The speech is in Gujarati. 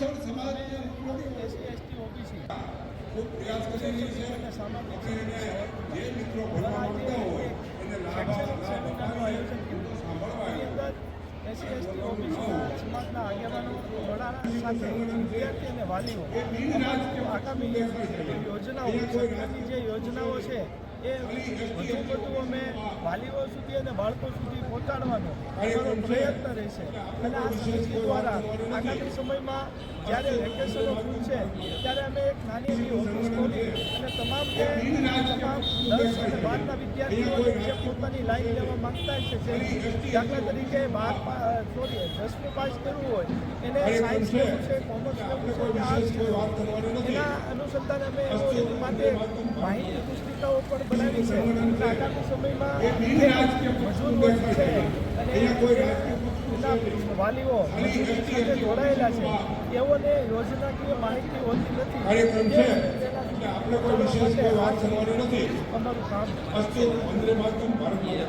શિક્ષણ સમાજ ખૂબ પ્રયાસ કરી રહી છે. અને કે એને જે મિત્રો ભણવા માંગતા હોય એને લાભ લાભ સાંભળવા એસટી ઓબીસી સમાજના આગેવાનો વડાના સાથે વિદ્યાર્થી અને વાલીઓ. આગામી યોજનાઓ સરકારની જે યોજનાઓ છે એ વધુ અમે વાલીઓ સુધી અને બાળકો સુધી પહોંચાડવાનો રહેશે. અને આ સમિતિ દ્વારા આગામી સમયમાં જ્યારે વેકેશનો ખુલશે ત્યારે અમે એક નાની અને તમામ તમામ દસ અને જે પોતાની લાઈન લેવા માંગતા છે, જે દાખલા તરીકે બાર સોરી દસમું પાસ કરવું હોય, એને સાયન્સ છે, કોમર્સ લેવું અમે માટે માહિતી પુસ્તિકાઓ પણ બનાવી છે. આગામી સમયમાં છે અને વાલીઓ મજૂરી સાથે જોડાયેલા છે તેઓને યોજનાકીય માહિતી હોતી નથી આપણે કોઈ વિશેષ વાત કરવાની નથી અસ્તુ વંદે ભારત માતા